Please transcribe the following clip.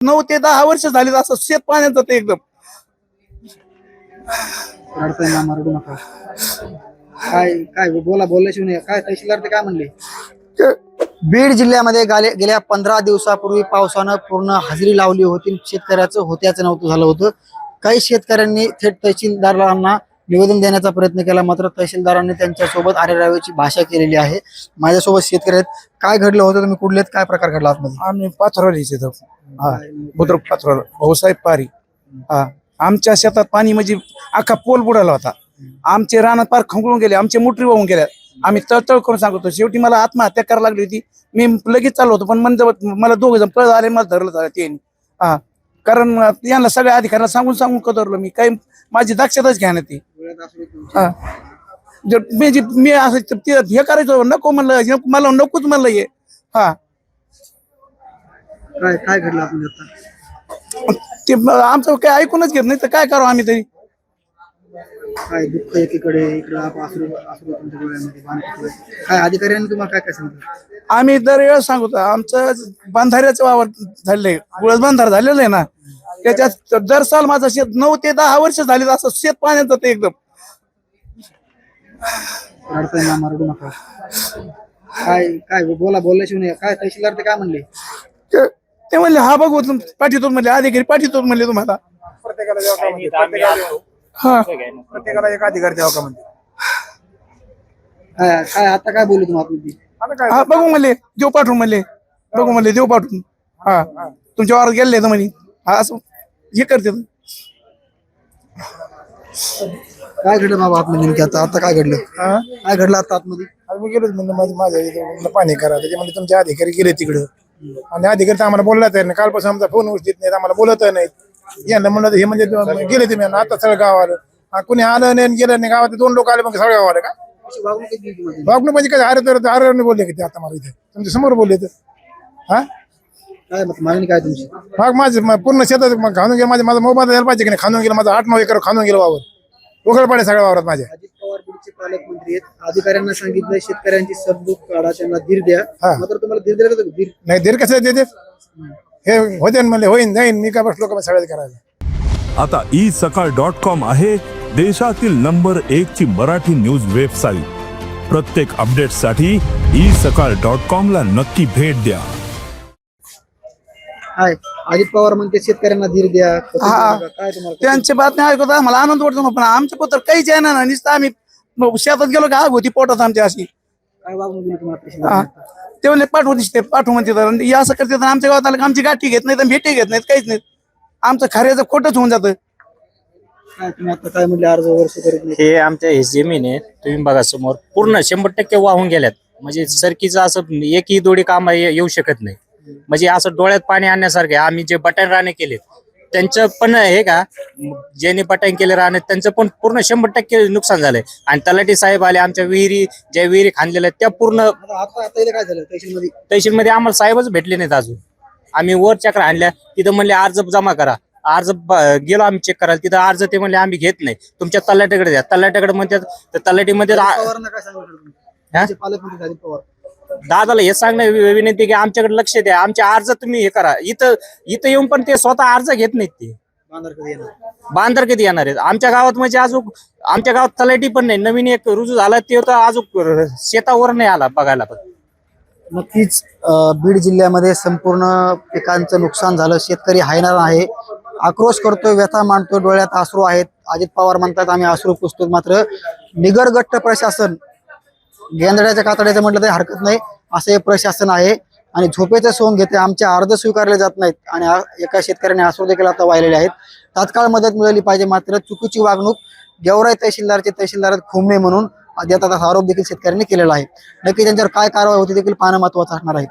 नऊ ते दहा वर्ष झाली असं शेत पाण्यात जाते एकदम. नका. काय काय बोला बोलल्याशिवाय नाही. काय तहसीलदार ते काय म्हणले? बीड जिल्ह्यामध्ये गाले- गेल्या पंधरा दिवसापूर्वी पावसानं पूर्ण हजेरी लावली होती. शेतकऱ्याचं होत्याचं नव्हतं झालं होतं. काही शेतकऱ्यांनी थेट तहसीलदारांना निवेदन देण्याचा प्रयत्न केला. मात्र तहसीलदारांनी त्यांच्यासोबत आरेरावीची भाषा केलेली आहे. माझ्यासोबत शेतकरी आहेत. काय घडलं होतं? तुम्ही कुठले? काय प्रकार घडला आतमध्ये? आम्ही पाथरवाडीचे इथं हा. बुद्रुक पाथरवाड भाऊसाहेब पारी. हा. आमच्या शेतात पाणी म्हणजे अख्खा पोल बुडाला होता. आमचे रानात पार खंकळून गेले. आमचे मोटरी वाहून गेल्या. आम्ही तळतळ करून सांगतो शेवटी मला आत्महत्या करायला लागली होती. मी लगेच चाललो होतो पण म्हणजे मला दोघ जण पळ आले मला धरलं झालं त्यांनी हा. कारण यांना सगळ्या अधिकाऱ्यांना सांगून सांगून कदरलो मी. काही माझी दक्षताच घ्या ना ती. जर मी जी- मी असं ते- हे करायचो नको म्हणलं हे मला नकोच म्हणलं हे. हा. काय काय घडलं आपण आता? ते आमचं काय ऐकूनच घेत नाही तर काय करावं आम्ही तरी? काय दुःख एकीकडे इकडे तुमच्या डोळ्यामध्ये बाण. काय अधिकाऱ्यांनी तुम्हाला काय काय सांगितलं? आम्ही दरवेळेस सांगतो आमचं बांधाऱ्याचं वावर झालेलं आहे. गुळस बांधार झालेलं आहे ना. त्याच्यात दर साल माझं शेत नऊ ते दहा वर्ष झाली असं शेत पाण्यात जाते एकदम. नका. काय काय बोला बोलल्याशिवाय नाही. काय तहसीलदार ते काय म्हणले? ते ते म्हणले हा बघू तुम- पाठवतो म्हणले अधिकारी पाठवतो म्हणले तुम्हाला. हा. प्रत्येकाला एक अधिकार द्यावा का म्हणजे काय काय आता काय बोलू? आता काय हा बघू म्हणले देव पाठवून म्हणले. बघू म्हणले देव पाठवून. हा. तुमच्या वावरात गेले तर म्हणे. हा असं हे करते. काय घडलं बाबा आतमध्ये नेमकी आता? आता काय घडलं? हा? काय घडलं आता आतमध्ये? आज मी गेलो म्हणलं माझ्या माझ्या इथं म्हणलं पाणी करा. त्याच्यामध्ये तुमचे अधिकारी गेले तिकडं. आणि अधिकारी तर आम्हाला बोलला तर नाही कालपासून आमचा फोन उचलीत नाहीत आम्हाला बोलत नाहीत. यांना म्हणलं हे म्हणजे गेले तुम्ही आणि आता सगळं गाव आलं हा, कुणी आलं नाही आणि गेलं नाही गावात दोन लोक आले मग सगळं गाव आलं का अशी वागणूक म्हणजे काय? अरे तर अरे बोलले की ते आता मला इथे. तुमच्यासमोर बोलले तर. हा? काय मग मागणी काय तुमची? मग माझं मग पूर्ण शेतात मग खाणून गेलं. माझं माझा मोबाईल द्यायला पाहिजे की नाही? खाणून गेलं. माझं आठ नऊ एकर खाणून गेलं वावर. उघड पडे सगळ्या वावरात माझ्या. अजित पवार बीडचे पालकमंत्री आहेत. अधिकाऱ्यांना सांगितलं शेतकऱ्यांची सबदूक काढा त्यांना धीर द्या. हा. मात्र तुम्हाला धीर दिला का धीर? नाही धीर कसं देते? हे होते म्हणले होईन जाईन. मी काय बसलो का सगळ्यात करायला. आता ई सकाळ डॉट कॉम आहे देशातील नंबर एक ची मराठी न्यूज वेबसाईट. प्रत्येक अपडेटसाठी ई सकाळ डॉट कॉम ला नक्की भेट द्या. काय? अजित पवार म्हणते शेतकऱ्यांना धीर द्या. हा. नका. काय तुम्हाला त्यांची बातमी ऐकतो आम्हाला आनंद वाटतो ना, पण आमच्या पत्र काहीच आहे ना नुसतं आम्ही मग शेतात गेलो की आग होती पोटात आमच्या अशी. काय वागणूक दिली तुम्हाला हा. तहसीलदारांनी? ते म्हणले पाठवू दिसते पाठवू म्हणते तर. आणि हे असं करते तर आमच्या गावात आलं की आमची गाठी घेत नाहीत आणि भेटी घेत नाहीत काहीच नाहीत. आमचं खऱ्याचं खोटंच होऊन जातं. काय तुम्ही आता काय म्हणले अर्ज वर्ष करीत नाही हे आमच्या हे जमीन आहे तुम्ही बघा समोर. पूर्ण शंभर टक्के वाहून गेल्यात. म्हणजे सरकीचं असं एकही दोडी काम येऊ शकत नाही. म्हणजे असं डोळ्यात पाणी आणण्यासारखे आम्ही जे बटन राणे केले त्यांचं पण हे का ज्यांनी बटन केले राणे त्यांचं पण पूर्ण शंभर टक्के नुकसान झालंय. आणि तलाठी साहेब आले आमच्या विहिरी ज्या विहिरी खांदलेल्या त्या पूर्ण काय झालं? तहसीलमध्ये तहसीलमध्ये आम्हाला साहेबच भेटले नाहीत अजून. आम्ही वर चक्र आणल्या तिथं म्हणले अर्ज जमा करा. अर्ज गेलो आम्ही चेक करायला तिथं अर्ज ते म्हणले आम्ही घेत नाही. तुमच्या तलाट्याकडे द्या. तलाट्याकडे म्हणतात तर तलाटीमध्ये दादाला हे सांगणं वि- विनंती की आमच्याकडे लक्ष द्या. आमचे अर्ज तुम्ही हे करा. इथं इथं येऊन पण ते स्वतः अर्ज घेत नाहीत ते. बांधार कधी येणार. बांधर कधी येणार आहेत. आमच्या गावात म्हणजे अजून आमच्या गावात तलाठी पण नाही. नवीन एक रुजू झाला ते तर अजून शेतावर नाही आला बघायला पण. नक्कीच अं, बीड जिल्ह्यामध्ये संपूर्ण पिकांचं नुकसान झालं. शेतकरी हायनार आहे. आक्रोश करतोय व्यथा मांडतोय डोळ्यात अश्रू आहेत. अजित पवार म्हणतात आम्ही अश्रू पुसतो मात्र. निगरगट्ट प्रशासन गेंदड्याच्या कातड्याचं म्हटलं तरी हरकत नाही. असं हे प्रशासन आहे. आणि झोपेचं सोंग घेते. आमचे अर्ज स्वीकारले जात नाहीत. आणि एका शेतकऱ्याने अश्रू देखील आता वाहिलेले आहेत. तात्काळ मदत मिळाली पाहिजे मात्र चुकीची वागणूक गेवराई तहसीलदारचे तहसीलदारात खुमणे म्हणून. देतात असा आरोप देखील शेतकऱ्यांनी केलेला आहे. नक्की त्यांच्यावर काय कारवाई होती देखील पाहणं महत्वाचं असणार आहे.